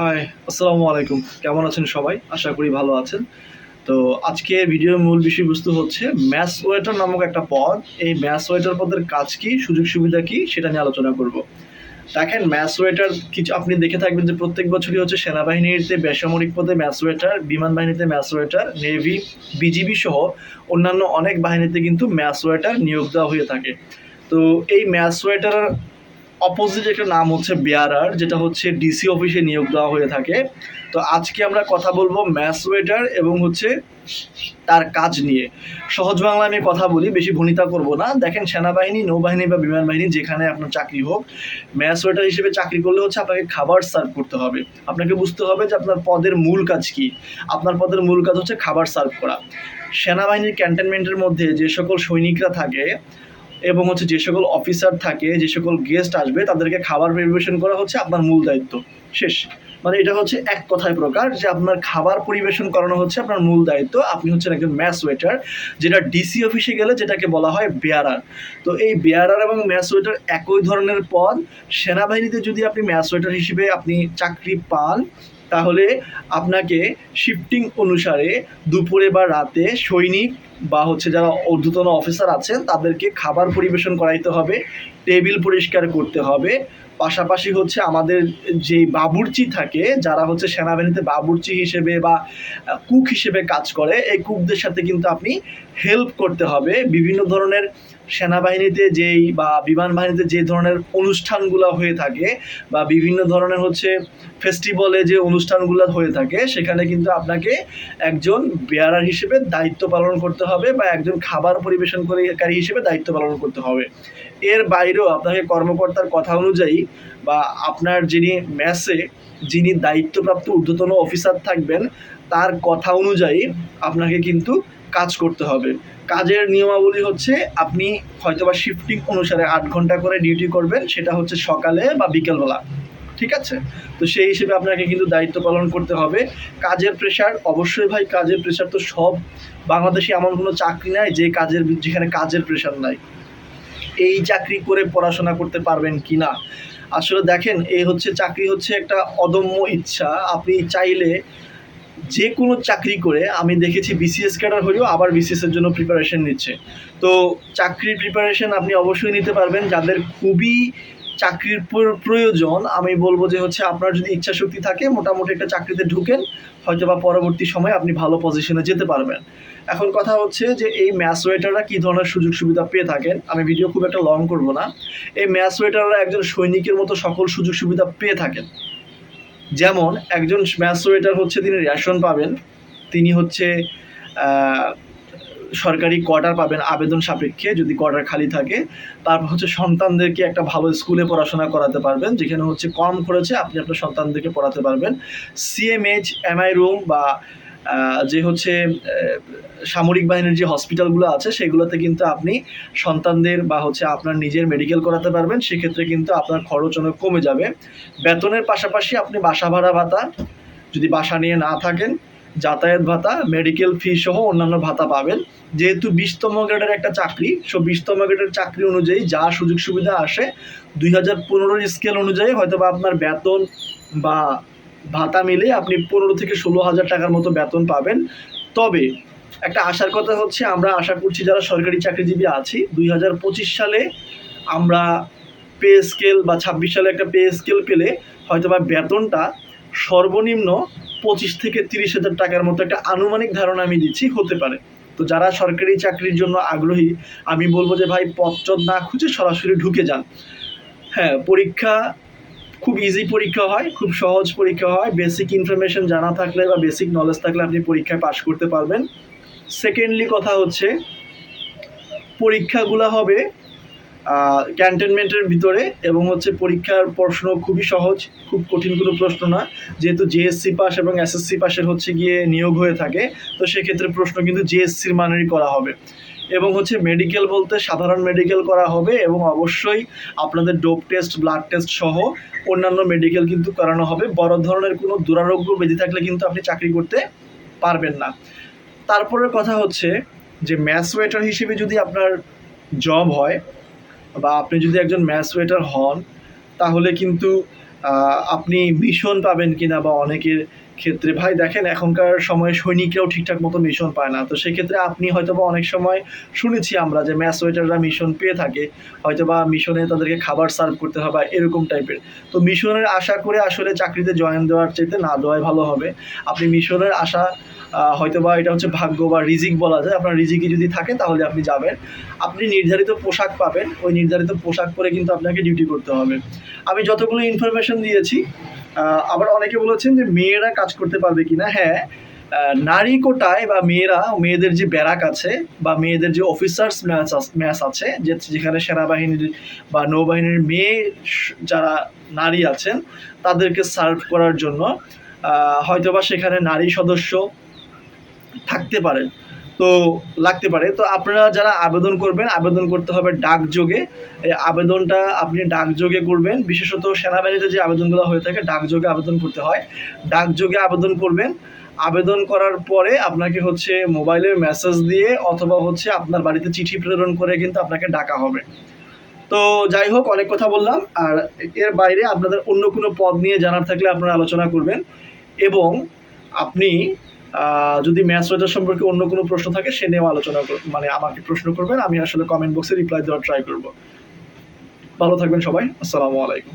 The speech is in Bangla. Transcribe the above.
হাই আসসালামু আলাইকুম। কেমন আছেন সবাই? আশা করি ভালো আছেন। তো আজকে ভিডিওর মূল বিষয়বস্তু হচ্ছে ম্যাস ওয়েটার নামক একটা পদ। এই ম্যাস ওয়েটার পদের কাজ কি, সুযোগ সুবিধা কি, সেটা নিয়ে আলোচনা করব। দেখেন, ম্যাস ওয়েটার কিছু আপনি দেখে থাকবেন যে প্রত্যেক বছরই হচ্ছে সেনাবাহিনীতে, বেসামরিক পদে ম্যাস ওয়েটার, বিমান বাহিনীতে ম্যাস ওয়েটার, নেভি, বিজিবি সহ অন্যান্য অনেক বাহিনীতে কিন্তু ম্যাস ওয়েটার নিয়োগ দেওয়া হয়ে থাকে। তো এই ম্যাস ওয়েটার অপোজিট একটা নাম হচ্ছে বেয়ারার যেটা হচ্ছে ডিসি অফিসে নিয়োগ দেওয়া হয়ে থাকে। তো আজকে আমরা কথা বলব ম্যাস ওয়েটার এবং হচ্ছে তার কাজ নিয়ে। সহজ বাংলায় আমি কথা বলি, বেশি ভনিতা করব না। দেখেন সেনাবাহিনী, নৌবাহিনী বা বিমান বাহিনী যেখানে আপনার চাকরি হোক ম্যাস ওয়েটার হিসেবে চাকরি করলে হচ্ছে আপনাকে খাবার সার্ভ করতে হবে। আপনাকে বুঝতে হবে যে আপনার পদের মূল কাজ কি। আপনার পদের মূল কাজ হচ্ছে খাবার সার্ভ করা। সেনাবাহিনীর ক্যান্টনমেন্টের মধ্যে যে সকল সৈনিকরা থাকে এবং হচ্ছে যে সকল অফিসার থাকে, যে সকল গেস্ট আসবে, তাদেরকে খাবার পরিবেশন করা হচ্ছে আপনার মূল দায়িত্ব। শেষ। মানে এটা হচ্ছে এক কথায় প্রকার যে আপনার খাবার পরিবেশন করানো হচ্ছে আপনার মূল দায়িত্ব। আপনি হচ্ছেন একজন ম্যাস ওয়েটার যেটা ডিসি অফিসে গেলে যেটাকে বলা হয় বেয়ারার তো এই বেয়ারার এবং ম্যাস ওয়েটার একই ধরনের পদ। সেনাবাহিনীতে যদি আপনি ম্যাস ওয়েটার হিসেবে আপনি চাকরি পান তাহলে আপনাকে শিফটিং অনুসারে দুপুরে বা রাতে সৈনিক বা হচ্ছে যারা ঊর্ধ্বতন অফিসার আছেন, তাদেরকে খাবার পরিবেশন করাইতে হবে টেবিল পরিষ্কার করতে হবে। পাশাপাশি হচ্ছে আমাদের যে বাবুর্চি থাকে, যারা হচ্ছে সেনাবাহিনীতে বাবুর্চি হিসেবে বা কুক হিসেবে কাজ করে, এই কুকদের সাথে কিন্তু আপনি হেল্প করতে হবে। বিভিন্ন ধরনের সেনাবাহিনীতে যেই বা বিমান বাহিনীতে যে ধরনের অনুষ্ঠানগুলো হয়ে থাকে বা বিভিন্ন ধরনের হচ্ছে ফেস্টিভ্যালে যে অনুষ্ঠানগুলো হয়ে থাকে, সেখানে কিন্তু আপনাকে একজন বেয়ারার হিসেবে দায়িত্ব পালন করতে হবে বা একজন খাবার পরিবেশনকারী হিসেবে দায়িত্ব পালন করতে হবে। এর বাইরেও আপনাকে কর্মকর্তার কথা অনুযায়ী বা আপনার যিনি ম্যাসে যিনি দায়িত্বপ্রাপ্ত ঊর্ধ্বতন অফিসার থাকবেন, তার কথা অনুযায়ী আপনাকে কিন্তু কাজ করতে হবে। কাজের নিয়মাবলী হচ্ছে আপনি হয়তোবা শিফটিং অনুসারে আট ঘণ্টা করে ডিউটি করবেন, সেটা হচ্ছে সকালে বা বিকেলবেলা। ঠিক আছে? তো সেই হিসেবে আপনাকে কিন্তু দায়িত্ব পালন করতে হবে। কাজের প্রেশার অবশ্যই ভাই কাজের প্রেশার তো সব। বাংলাদেশে এমন কোনো চাকরি নাই যে কাজের, যেখানে কাজের প্রেশার নাই। এই চাকরি করে পড়াশোনা করতে পারবেন কি না আসলে দেখেন, এই হচ্ছে চাকরি হচ্ছে একটা অদম্য ইচ্ছা। আপনি চাইলে যে কোনো চাকরি করে, আমি দেখেছি বিসিএস ক্যাডার হলেও আবার বিসিএস এর জন্য প্রিপারেশন নিচ্ছে। তো চাকরির প্রিপারেশন আপনি অবশ্যই নিতে পারবেন। যাদের খুবই চাকরির প্রয়োজন, আমি বলব যে হচ্ছে আপনার যদি ইচ্ছা শক্তি থাকে, মোটামুটি একটা চাকরিতে ঢুকেন হয়তো বা পরবর্তী সময়ে আপনি ভালো পজিশনে যেতে পারবেন। এখন কথা হচ্ছে যে এই ম্যাস ওয়েটাররা কী ধরনের সুযোগ সুবিধা পেয়ে থাকেন? আমি ভিডিও খুব একটা লং করব না। এই ম্যাস ওয়েটাররা একজন সৈনিকের মতো সকল সুযোগ সুবিধা পেয়ে থাকেন। যেমন একজন ম্যাস ওয়েটার হচ্ছে তিনি রেশন পাবেন, তিনি হচ্ছে সরকারি কোয়ার্টার পাবেন আবেদন সাপেক্ষে, যদি কোয়ার্টার খালি থাকে। তারপর হচ্ছে সন্তানদেরকে একটা ভালো স্কুলে পড়াশোনা করাতে পারবেন, যেখানে হচ্ছে কম খরচে আপনি আপনার সন্তানদেরকে পড়াতে পারবেন। সিএমএইচ এমআই রুম বা যে হচ্ছে সামরিক বাহিনীর যে হসপিটালগুলো আছে, সেগুলোতে কিন্তু আপনি সন্তানদের বা হচ্ছে আপনার নিজের মেডিকেল করাতে পারবেন। সেক্ষেত্রে কিন্তু আপনার খরচ অনেক কমে যাবে। বেতনের পাশাপাশি আপনি বাসা ভাড়া ভাতা, যদি বাসা নিয়ে না থাকেন যাতায়াত ভাতা মেডিকেল ফি সহ অন্যান্য ভাতা পাবেন। যেহেতু বিশতম গ্রেডের একটা চাকরি সো বিশতম গ্রেডের চাকরি অনুযায়ী যা সুযোগ সুবিধা আসে, দুই হাজার পনেরোর স্কেল অনুযায়ী হয়তো বা আপনার বেতন বা ভাতা মিলে আপনি পনেরো থেকে ষোলো হাজার টাকার মতো বেতন পাবেন। তবে একটা আশার কথা হচ্ছে, আমরা আশা করছি যারা সরকারি চাকরিজীবী আছি, দুই হাজার পঁচিশ সালে আমরা পে স্কেল বা ছাব্বিশ সালে একটা পে স্কেল পেলে হয়তো বা বেতনটা সর্বনিম্ন পঁচিশ থেকে তিরিশ হাজার টাকার মতো একটা আনুমানিক ধারণা আমি দিচ্ছি, হতে পারে। তো যারা সরকারি চাকরির জন্য আগ্রহী, আমি বলব যে ভাই পথচদ না খুঁজে সরাসরি ঢুকে যান। হ্যাঁ পরীক্ষা খুব ইজি পরীক্ষা হয়, খুব সহজ পরীক্ষা হয়। বেসিক ইনফরমেশন জানা থাকলে বা বেসিক নলেজ থাকলে আপনি পরীক্ষায় পাশ করতে পারবেন। সেকেন্ডলি কথা হচ্ছে, পরীক্ষাগুলো হবে ক্যান্টনমেন্টের ভিতরে এবং হচ্ছে পরীক্ষার প্রশ্ন খুবই সহজ, খুব কঠিন কোনো প্রশ্ন না। যেহেতু জেএসসি পাস এবং এসএসসি পাসের হচ্ছে গিয়ে নিয়োগ হয়ে থাকে, তো সেক্ষেত্রে প্রশ্ন কিন্তু জেএসসির মানেরই করা হবে। এবং হচ্ছে মেডিকেল বলতে সাধারণ মেডিকেল করা হবে এবং অবশ্যই আপনাদের ডোপ টেস্ট ব্লাড টেস্ট সহ অন্যান্য মেডিকেল কিন্তু করানো হবে। বড় ধরনের কোনো দুরারোগ্য ব্যাধি থাকলে কিন্তু আপনি চাকরি করতে পারবেন না। তারপরের কথা হচ্ছে যে ম্যাথ ওয়েটার হিসেবে যদি আপনার জব হয় বা আপনি যদি একজন ম্যাথ ওয়েটার হন, তাহলে কিন্তু আপনি মিশন পাবেন কিনা বা অনেকের ক্ষেত্রে, ভাই দেখেন, এখনকার সময়ে সৈনিকরাও ঠিকঠাক মতো মিশন পায় না। তো সেক্ষেত্রে আপনি হয়তো বা অনেক সময় শুনেছি আমরা যে ম্যাচ ওয়েটাররা মিশন পেয়ে থাকে। হয়তো বা মিশনে তাদেরকে খাবার সার্ভ করতে হবে এরকম টাইপের তো মিশনের আশা করে আসলে চাকরিতে জয়েন দেওয়ার চাইতে না দেওয়াই ভালো হবে। আপনি মিশনের আশা হয়তো বা এটা হচ্ছে ভাগ্য বা রিজিক বলা যায়। আপনার রিজিকে যদি থাকে তাহলে আপনি যাবেন। আপনি নির্ধারিত পোশাক পাবেন। ওই নির্ধারিত পোশাক পরে কিন্তু আপনাকে ডিউটি করতে হবে। আমি যতগুলো ইনফরমেশন দিয়েছি আবার অনেকে বলেছেন যে মেয়েরা কাজ করতে পারবে কিনা। হ্যাঁ নারী কোটায় বা মেয়েরা, মেয়েদের যে ব্যারাক আছে বা মেয়েদের যে অফিসার্স ম্যাচ ম্যাচ আছে, যে যেখানে সেনাবাহিনীর বা নৌবাহিনীর মেয়ে যারা নারী আছেন, তাদেরকে সার্ভ করার জন্য হয়তোবা সেখানে নারী সদস্য থাকতে পারে। তো লাগতে পারে। তো আপনারা যারা আবেদন করবেন, আবেদন করতে হবে ডাকযোগে এই আবেদনটা আপনি ডাকযোগে করবেন। বিশেষত সেনাবাহিনীতে যে আবেদনগুলো হয়ে থাকে ডাকযোগে আবেদন করতে হয়। ডাকযোগে আবেদন করবেন। আবেদন করার পরে আপনাকে হচ্ছে মোবাইলে মেসেজ দিয়ে অথবা হচ্ছে আপনার বাড়িতে চিঠি প্রেরণ করে কিন্তু আপনাকে ডাকা হবে। তো যাই হোক, অনেক কথা বললাম। আর এর বাইরে আপনাদের অন্য কোনো পদ নিয়ে জানার থাকলে আপনারা আলোচনা করবেন। এবং আপনি যদি ম্যাচ রাজার সম্পর্কে অন্য কোনো প্রশ্ন থাকে, সে নিয়েও আলোচনা মানে আমাকে প্রশ্ন করবেন। আমি আসলে কমেন্ট বক্সে রিপ্লাই দেওয়ার ট্রাই করব। ভালো থাকবেন সবাই। আসসালামু আলাইকুম।